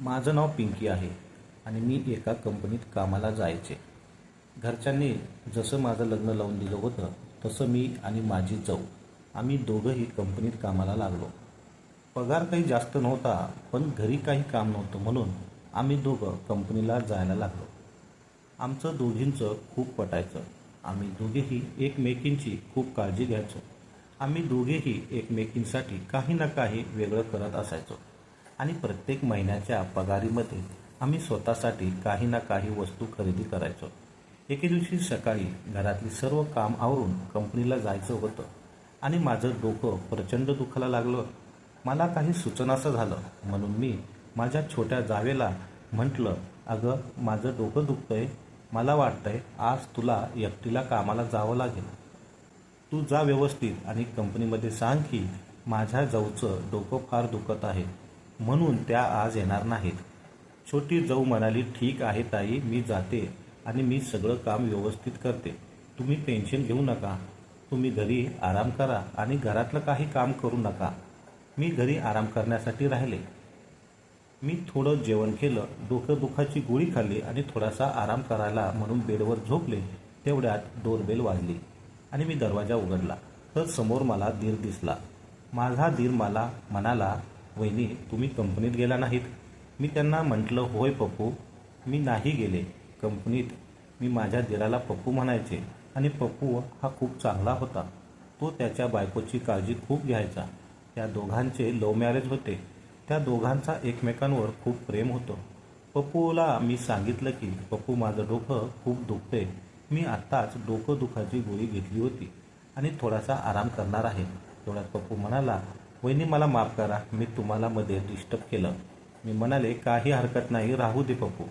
माझं नाव पिंकी आहे आणि मी एका कंपनीत कामाला जायचे. घरच्यांनी जसं माझं लग्न लावून दिलं होतं तसं मी आणि माझी जाऊ आम्ही दोघंही कंपनीत कामाला लागलो. पगार काही जास्त नव्हता पण घरी काही काम नव्हतं म्हणून आम्ही दोघं कंपनीला जायला लागलो. आमचं दोघींचं खूप पटायचं. आम्ही दोघेही एकमेकींची खूप काळजी घ्यायचो. आम्ही दोघेही एकमेकींसाठी काही ना काही वेगळं करत असायचो. आणि प्रत्येक महिन्याच्या पगारीमध्ये आम्ही स्वतःसाठी काही ना काही वस्तू खरेदी करायचो. एके दिवशी सकाळी घरातली सर्व काम आवरून कंपनीला जायचं होतं आणि माझं डोकं प्रचंड दुखायला लागलं. मला काही सुचनासं झालं. म्हणून मी माझ्या छोट्या जावेला म्हटलं अगं माझं डोकं दुखतंय. मला वाटतंय आज तुला एकटीला कामाला जावं लागेल. तू जा व्यवस्थित आणि कंपनीमध्ये सांग की माझ्या जाऊचं डोकं फार दुखत आहे. म्हणून त्या आज येणार नाहीत. छोटी जाऊ म्हणाली ठीक आहे ताई मी जाते आणि मी सगळं काम व्यवस्थित करते. तुम्ही टेन्शन घेऊ नका. तुम्ही घरी आराम करा आणि घरातलं काही काम करू नका. मी घरी आराम करण्यासाठी राहिले. मी थोडं जेवण केलं डोकं दुखाची गोळी खाल्ली आणि थोडासा आराम करायला म्हणून बेडवर झोपले. तेवढ्यात डोरबेल वाजली आणि मी दरवाजा उघडला. तर समोर मला धीर दिसला. माझा धीर मला म्हणाला वहिनी तुम्ही कंपनीत गेला नाहीत. मी त्यांना म्हटलं होय पप्पू मी नाही गेले. कंपनीत मी माझ्या दिराला पप्पू म्हणायचे आणि पप्पू हा खूप चांगला होता. तो त्याच्या बायकोची काळजी खूप घ्यायचा. त्या दोघांचे लव मॅरेज होते. त्या दोघांचा एकमेकांवर खूप प्रेम होतं. पप्पूला मी सांगितलं की पप्पू माझं डोकं खूप दुखते मी आत्ताच डोकं दुखाची गोळी घेतली होती आणि थोडासा आराम करणार आहे. तेवढ्यात पप्पू म्हणाला वहिनी मला माफ करा. मी तुम्हाला मध्ये डिस्टर्ब केलं. मी म्हणाले काही हरकत नाही. राहू दे पप्पू.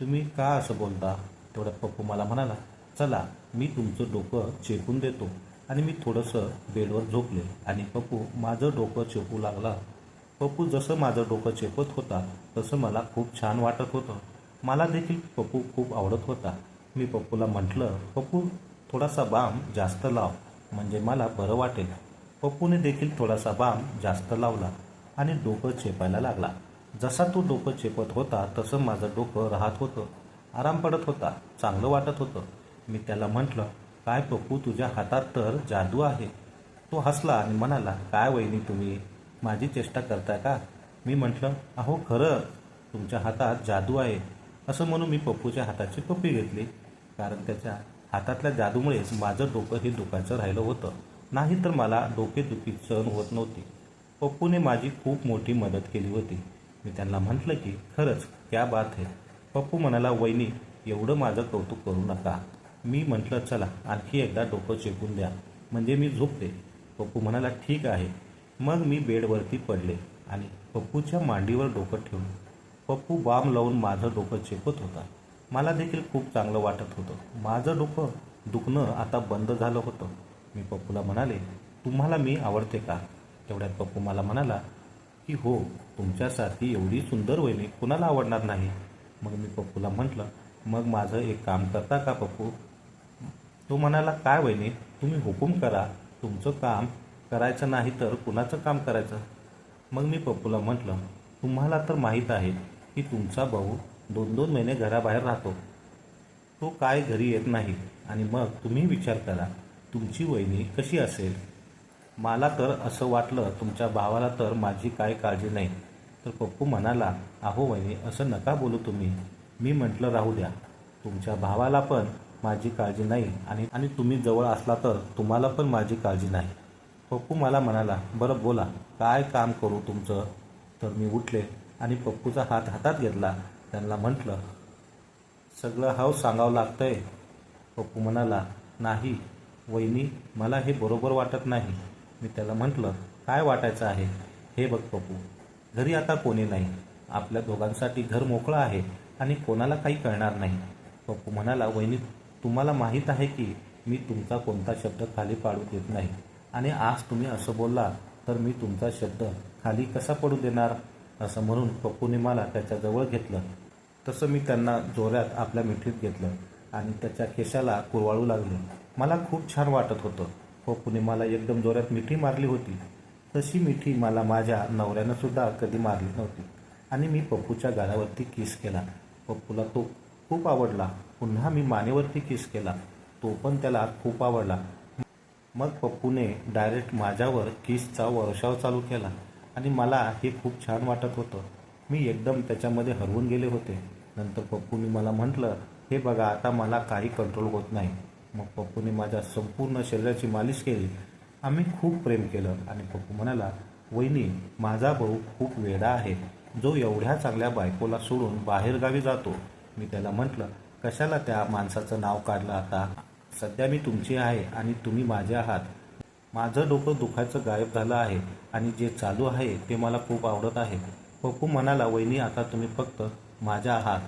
तुम्ही का असं बोलता? तेवढ्यात पप्पू मला म्हणाला चला मी तुमचं डोकं चेपून देतो. आणि मी थोडंसं बेडवर झोपले आणि पप्पू माझं डोकं चेपू लागला. पप्पू जसं माझं डोकं चेपत होता तसं मला खूप छान वाटत होतं. मला देखील पप्पू खूप आवडत होता. मी पप्पूला म्हटलं पप्पू थोडासा बाम जास्त लाव. म्हणजे मला बरं वाटेल. पप्पूने देखील थोडासा बाम जास्त लावला आणि डोकं चेपायला लागला. जसा तो डोकं चेपत होता तसं माझं डोकं राहत होतं. आराम पडत होता चांगलं वाटत होतं. मी त्याला म्हटलं काय पप्पू तुझ्या हातात तर जादू आहे. तो हसला आणि म्हणाला काय वहिनी तुम्ही माझी चेष्टा करताय का? मी म्हटलं अहो खरं तुमच्या हातात जादू आहे. असं म्हणून मी पप्पूच्या हाताची पप्पी घेतली. कारण त्याच्या हातातल्या जादूमुळेच माझं डोकं हे दुखायचं राहिलं होतं. नाही तर मला डोकेदुखी सहन होत नव्हती. पप्पूने माझी खूप मोठी मदत केली होती. मी त्यांना म्हटलं की खरंच क्या बात आहे पप्पू म्हणाला वहिनी एवढं माझं कौतुक करू नका. मी म्हटलं चला आणखी एकदा डोकं चेपून द्या. म्हणजे मी झोपते. पप्पू म्हणाला ठीक आहे. मग मी बेडवरती पडले आणि पप्पूच्या मांडीवर डोकं ठेवून पप्पू बाम लावून माझं डोकं चेपत होता. मला देखील खूप चांगलं वाटत होतं. माझं डोकं दुखणं आता बंद झालं होतं. मी पप्पूला म्हणाले तुम्हाला मी आवडते का? तेवढ्यात पप्पू मला म्हणाला की हो तुमच्यासारखी एवढी सुंदर वहिनी कुणाला आवडणार नाही? मग मी पप्पूला म्हटलं मग माझं एक काम करता का पप्पू? तो म्हणाला काय वहिनी तुम्ही हुकूम करा. तुमचं काम करायचं नाही तर कुणाचं काम करायचं? मग मी पप्पूला म्हटलं तुम्हाला तर माहीत आहे की तुमचा भाऊ दोन दोन महिने घराबाहेर राहतो. तो काय घरी येत नाही आणि मग तुम्ही विचार करा. तुमची वहिनी कशी असेल? मला तर असं वाटलं तुमच्या भावाला तर माझी काय काळजी नाही. तर पप्पू म्हणाला अहो वहिनी असं नका बोलू तुम्ही. मी म्हटलं राहू द्या. तुमच्या भावाला पण माझी काळजी नाही आणि आणि तुम्ही जवळ असला तर तुम्हाला पण माझी काळजी नाही. पप्पू मला म्हणाला बरं बोला. काय काम करू तुमचं? तर मी उठले आणि पप्पूचा हात हातात घेतला. त्यांना म्हटलं सगळं हाव सांगावं लागतंय. पप्पू म्हणाला नाही. वहिनी मला हे बरोबर वाटत नाही. मी त्याला म्हटलं काय वाटायचं आहे? हे बघ पप्पू घरी आता कोणी नाही. आपल्या दोघांसाठी घर मोकळं आहे आणि कोणाला काही कळणार नाही. पप्पू म्हणाला वहिनी तुम्हाला माहीत आहे की मी तुमचा कोणता शब्द खाली पाडू देत नाही. आणि आज तुम्ही असं बोलला तर मी तुमचा शब्द खाली कसा पडू देणार? असं म्हणून पप्पूने मला त्याच्याजवळ घेतलं. तसं मी त्यांना जोऱ्यात आपल्या मिठीत घेतलं आणि त्याच्या केशाला कुरवाळू लागले. मला खूप छान वाटत होतं. हो, पप्पूने मला एकदम जोरात मिठी मारली होती. तशी मिठी मला माझ्या नवऱ्यानं सुद्धा कधी मारली नव्हती. आणि मी पप्पूच्या गालावरती किस केला. पप्पूला तो खूप आवडला. पुन्हा मी मानेवरती किस केला. तो पण त्याला खूप आवडला. मग पप्पूने डायरेक्ट माझ्यावर किसचा वर्षाव चालू केला. आणि मला हे खूप छान वाटत होतं. मी एकदम त्याच्यामध्ये हरवून गेले होते. नंतर पप्पूने मला म्हटलं हे बघा आता मला काही कंट्रोल होत नाही. मग पप्पूने माझ्या संपूर्ण शरीराची मालिश केली. आम्ही खूप प्रेम केलं आणि पप्पू म्हणाला वहिनी माझा भाऊ खूप वेडा आहे. जो एवढ्या चांगल्या बायकोला सोडून बाहेरगावी जातो. मी त्याला म्हटलं कशाला त्या माणसाचं नाव काढलं आता? सध्या मी तुमची आहे आणि तुम्ही माझे आहात. माझं डोकं दुखायचं गायब झालं आहे आणि जे चालू आहे ते मला खूप आवडत आहे. पप्पू म्हणाला वहिनी आता तुम्ही फक्त माझ्या आहात.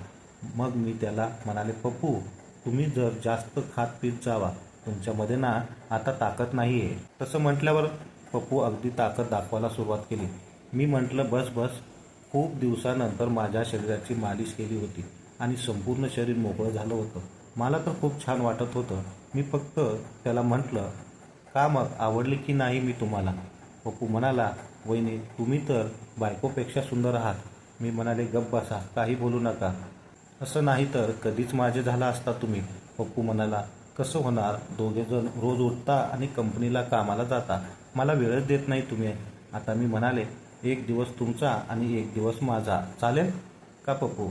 मग मी त्याला म्हणाले पप्पू तुम्ही जर जास्त खात पीत जावा तुमच्यामध्ये ना आता ताकद नाही आहे तसं म्हटल्यावर पप्पू अगदी ताकद दाखवायला सुरुवात केली. मी म्हटलं बस बस. खूप दिवसानंतर माझ्या शरीराची मालिश केली होती आणि संपूर्ण शरीर मोकळं झालं होतं. मला तर खूप छान वाटत होतं. मी फक्त त्याला म्हटलं का मग? आवडले की नाही मी तुम्हाला? पप्पू म्हणाला वहिनी तुम्ही तर बायकोपेक्षा सुंदर आहात. मी म्हणाले गप्प बसा. काही बोलू नका. असं नाही तर कधीच माझे झाला असता तुम्ही. पप्पू म्हणाला कसं होणार? दोघेजण रोज उठता आणि कंपनीला कामाला जाता. मला वेळच देत नाही तुम्ही. आता मी म्हणाले एक दिवस तुमचा आणि एक दिवस माझा. चालेल का पप्पू?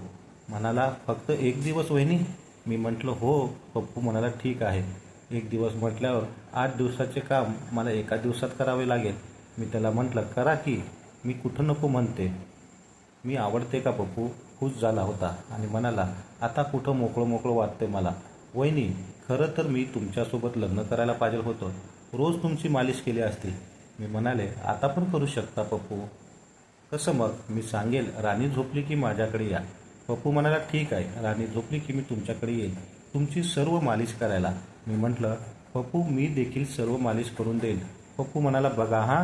म्हणाला फक्त एक दिवस वहिनी. मी म्हटलं हो. पप्पू म्हणाला ठीक आहे. एक दिवस म्हटल्यावर आठ दिवसाचे काम मला एका दिवसात करावे लागेल. मी त्याला म्हटलं करा की. मी कुठं नको म्हणते. मी आवडते का पप्पू? खुश झाला होता आणि म्हणाला आता कुठं मोकळं मोकळं वाटतंय मला? वहिनी खरं तर मी तुमच्यासोबत लग्न करायला पाहिजे होतं. रोज तुमची मालिश केली असती. मी म्हणाले आता पण करू शकता पप्पू. कसं मग? मी सांगेल राणी झोपली की माझ्याकडे या. पप्पू म्हणाला ठीक आहे राणी झोपली की मी तुमच्याकडे येईल तुमची सर्व मालिश करायला. मी म्हटलं पप्पू मी देखील सर्व मालिश करून देईल पप्पू म्हणाला बघा हां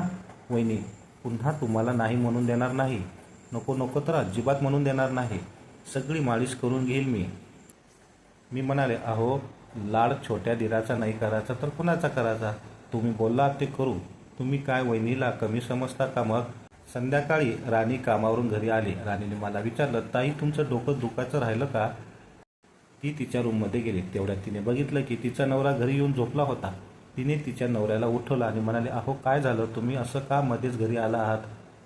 वहिनी पुन्हा तुम्हाला नाही म्हणून देणार नाही. नको नको तर अजिबात म्हणून देणार नाही. सगळी मालिश करून घेईल मी. मी म्हणाले अहो लाड छोट्या दिराचा नाही करायचा तर कुणाचा करायचा? तुम्ही बोललात ते करू. तुम्ही काय वहिनीला कमी समजता का मग? संध्याकाळी राणी कामावरून घरी आली. राणीने मला विचारलं ताई तुमचं डोकं दुखायचं राहिलं का? ती तिच्या रूममध्ये गेली. तेवढ्यात तिने बघितलं की तिचा नवरा घरी येऊन झोपला होता. तिने तिच्या नवऱ्याला उठवलं आणि म्हणाले अहो काय झालं? तुम्ही असं का मध्येच घरी आला आहात?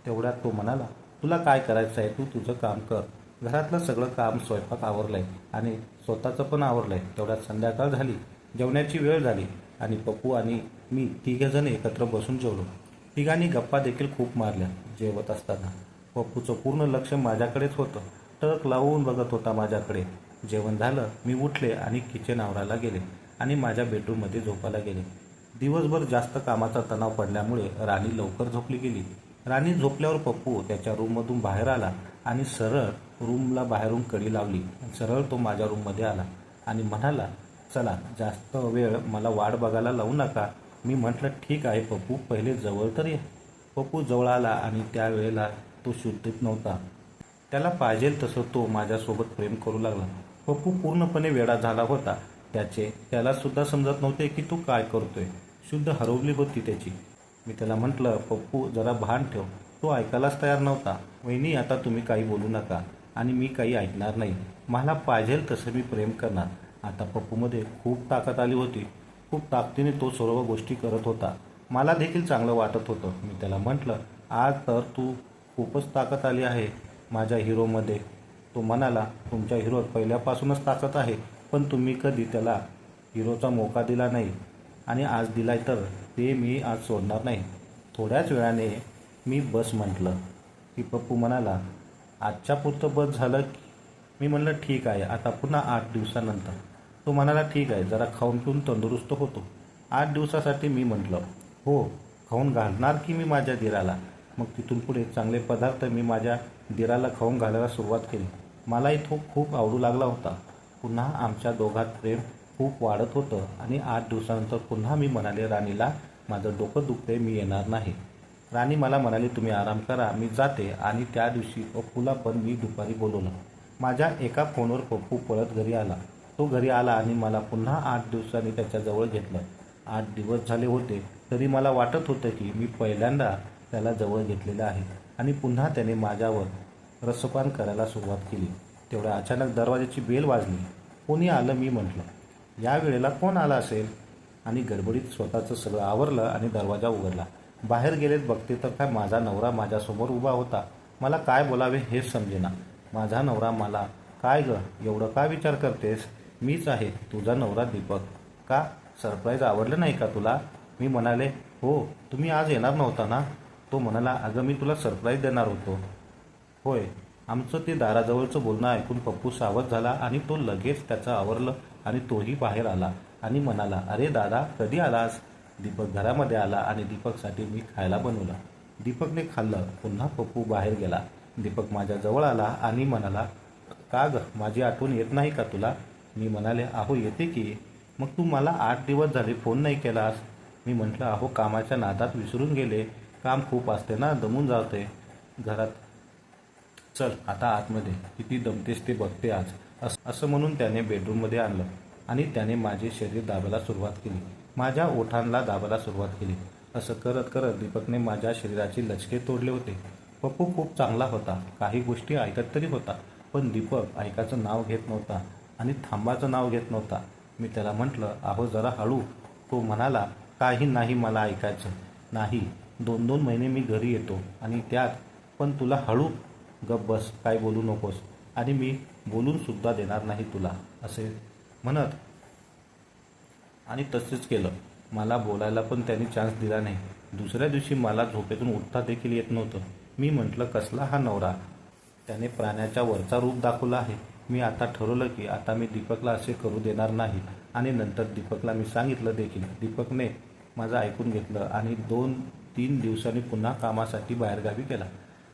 तेवढ्यात तो म्हणाला तुला काय करायचं आहे तू तुझं काम कर. घरातलं सगळं काम स्वयंपाक आवरलंय आणि स्वतःचं पण आवरलंय. तेवढ्यात संध्याकाळ झाली. जेवण्याची वेळ झाली आणि पप्पू आणि मी तिघेजण एकत्र बसून जेवलो. तिघांनी गप्पा देखील खूप मारल्या जेवत असताना. पप्पूचं पूर्ण लक्ष माझ्याकडेच होतं. टक लावून बघत होता माझ्याकडे. जेवण झालं मी उठले आणि किचन आवरायला गेले आणि माझ्या बेडरूममध्ये झोपायला गेले. दिवसभर जास्त कामाचा तणाव पडल्यामुळे राणी लवकर झोपली गेली. राणी झोपल्यावर पप्पू त्याच्या रूममधून बाहेर आला आणि सरळ रूमला बाहेरून कडी लावली. सरळ तो माझ्या रूममध्ये आला आणि म्हणाला चला जास्त वेळ मला वाट बघायला लावू नका. मी म्हटलं ठीक आहे पप्पू पहिले जवळ तर ये. पप्पू जवळ आला आणि त्यावेळेला तो शुद्धीत नव्हता. त्याला पाहिजे तसं तो माझ्यासोबत प्रेम करू लागला. पप्पू पूर्णपणे वेडा झाला होता. त्याचे त्यालासुद्धा समजत नव्हते की तू काय करतोय. शुद्ध हरवली होती त्याची. मी त्याला म्हटलं पप्पू जरा भान ठेव. तो ऐकायलाच तयार नव्हता. वहिनी आता तुम्ही काही बोलू नका आणि मी काही ऐकणार नाही. मला पाहिजेल तसं मी प्रेम करणार. आता पप्पूमध्ये खूप ताकद आली होती. खूप ताकदीने तो सर्व गोष्टी करत होता. मला देखील चांगलं वाटत होतं. मी त्याला म्हटलं आज तर तू खूपच ताकद आली आहे माझ्या हिरोमध्ये. तो म्हणाला तुमच्या हिरोत पहिल्यापासूनच ताकद आहे पण तुम्ही कधी त्याला हिरोचा मोका दिला नाही. आणि आज दिलाय तर ते मी आज सोडणार नाही. थोड्याच वेळाने मी बस म्हटलं. की पप्पू म्हणाला आजच्या पुरतं बस झालं की? मी म्हणलं ठीक आहे आता पुन्हा आठ दिवसानंतर. तो म्हणाला ठीक आहे जरा खाऊन पिऊन तंदुरुस्त होतो. आठ दिवसासाठी मी म्हटलं हो खाऊन घालणार की मी माझ्या दिराला? मग तिथून पुढे चांगले पदार्थ मी माझ्या दिराला खाऊन घालायला सुरुवात केली. मलाही तो खूप आवडू लागला होता. पुन्हा आमच्या दोघात प्रेम खूप वाढत होतं आणि आठ दिवसानंतर पुन्हा मी म्हणाले राणीला माझं डोकं दुखते मी येणार नाही. राणी मला म्हणाली तुम्ही आराम करा मी जाते. आणि त्या दिवशी पप्पूला पण मी दुपारी बोलवलं. माझ्या एका फोनवर पप्पू पळत घरी आला. तो घरी आला आणि मला पुन्हा आठ दिवसांनी त्याच्याजवळ घेतलं. आठ दिवस झाले होते तरी मला वाटत होतं की मी पहिल्यांदा त्याला जवळ घेतलेलं आहे आणि पुन्हा त्याने माझ्यावर रसपान करायला सुरुवात केली. तेवढ्या अचानक दरवाजाची बेल वाजली. कोणी आलं मी म्हटलं. या वेळेला कोण आला असेल? आणि गडबडीत स्वतःचं सगळं आवरलं आणि दरवाजा उघडला. बाहेर गेलेत बघते तर काय माझा नवरा माझ्यासमोर उभा होता. मला काय बोलावे हेच समजेना. माझा नवरा मला काय ग एवढं का विचार करतेस? मीच आहे तुझा नवरा दीपक. का? सरप्राईज आवडलं नाही का तुला? मी म्हणाले हो तुम्ही आज येणार नव्हता ना? तो म्हणाला अगं मी तुला सरप्राईज देणार होतो. होय. आमचं ते दाराजवळचं बोलणं ऐकून पप्पू सावध झाला आणि तो लगेच त्याचं आवरलं आणि तोही बाहेर आला आणि म्हणाला अरे दादा कधी आलास? दीपक घरामध्ये आला आणि दीपकसाठी मी खायला बनवलं. दीपकने खाल्लं पुन्हा पप्पू बाहेर गेला. दीपक माझ्याजवळ आला आणि म्हणाला का ग माझी आठवण येत नाही का तुला? मी म्हणाले अहो येते की. मग तू मला आठ दिवस झाले फोन नाही केलास? मी म्हटलं अहो कामाच्या नादात विसरून गेले. काम खूप असते ना दमून जाते. घरात चल आता आतमध्ये. किती दमतेस ते बघते आज. अस- असं म्हणून त्याने बेडरूममध्ये आणलं. आणि त्याने माझे शरीर दाबायला सुरुवात केली. माझ्या ओठांना दाबायला सुरुवात केली. असं करत करत दीपकने माझ्या शरीराचे लचके तोडले होते. पप्पू खूप चांगला होता. काही गोष्टी ऐकत तरी होता. पण दीपक ऐकाचं नाव घेत नव्हता आणि थांबाचं नाव घेत नव्हता. मी त्याला म्हटलं अहो जरा हळू. तो म्हणाला काही नाही मला ऐकायचं. नाही दोन दोन महिने मी घरी येतो आणि त्यात पण तुला हळू. गप बस काय बोलू नकोस. आणि मी बोलून सुद्धा देणार नाही तुला असे म्हणत. आणि तसेच केलं. मला बोलायला पण त्यांनी चान्स दिला नाही. दुसऱ्या दिवशी मला झोपेतून उठता देखील येत नव्हतं. मी म्हटलं कसला हा नवरा? त्याने प्राण्याच्या वरचा रूप दाखवला आहे. मी आता ठरवलं की आता मी दीपकला असे करू देणार नाही. आणि नंतर दीपकला मी सांगितलं देखील. दीपकने माझं ऐकून घेतलं आणि दोन तीन दिवसांनी पुन्हा कामासाठी बाहेरगावी गेला.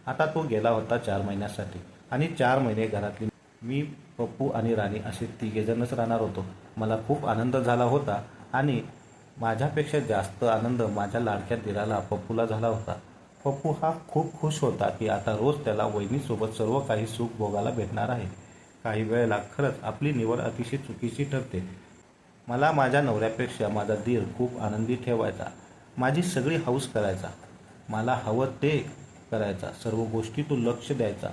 आता तो गेला होता चार महिन्यासाठी. आणि चार महिने घरातली मी पप्पू आणि राणी असे तिघेजणच राहणार होतो. मला खूप आनंद झाला होता आणि माझ्यापेक्षा जास्त आनंद माझ्या लाडक्या दिराला पप्पूला झाला होता. पप्पू हा खूप खुश होता की आता रोज त्याला वहिनीसोबत सर्व काही सुख भोगायला भेटणार आहे. काही वेळेला खरंच आपली निवड अतिशय चुकीची ठरते. मला माझ्या नवऱ्यापेक्षा माझा दीर खूप आनंदी ठेवायचा. माझी सगळी हौस करायचा. मला हवं ते करायचा. सर्व गोष्टी तो लक्ष द्यायचा.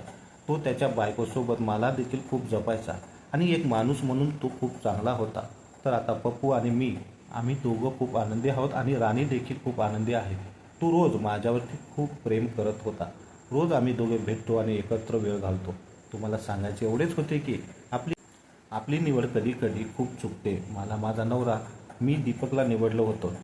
तो त्याच्या बायकोसोबत मला देखील खूप जपायचा. आणि एक माणूस म्हणून तो खूप चांगला होता. तर आता पप्पू आणि मी आम्ही दोघं खूप आनंदी आहोत आणि राणी देखील खूप आनंदी आहे. तो रोज माझ्यावरती खूप प्रेम करत होता. रोज आम्ही दोघे भेटतो आणि एकत्र वेळ घालतो. तुम्हाला सांगायचे एवढेच होते की आपली आपली निवड कधी कधी खूप चुकते. मला माझा नवरा मी दीपकला निवडलं होतं.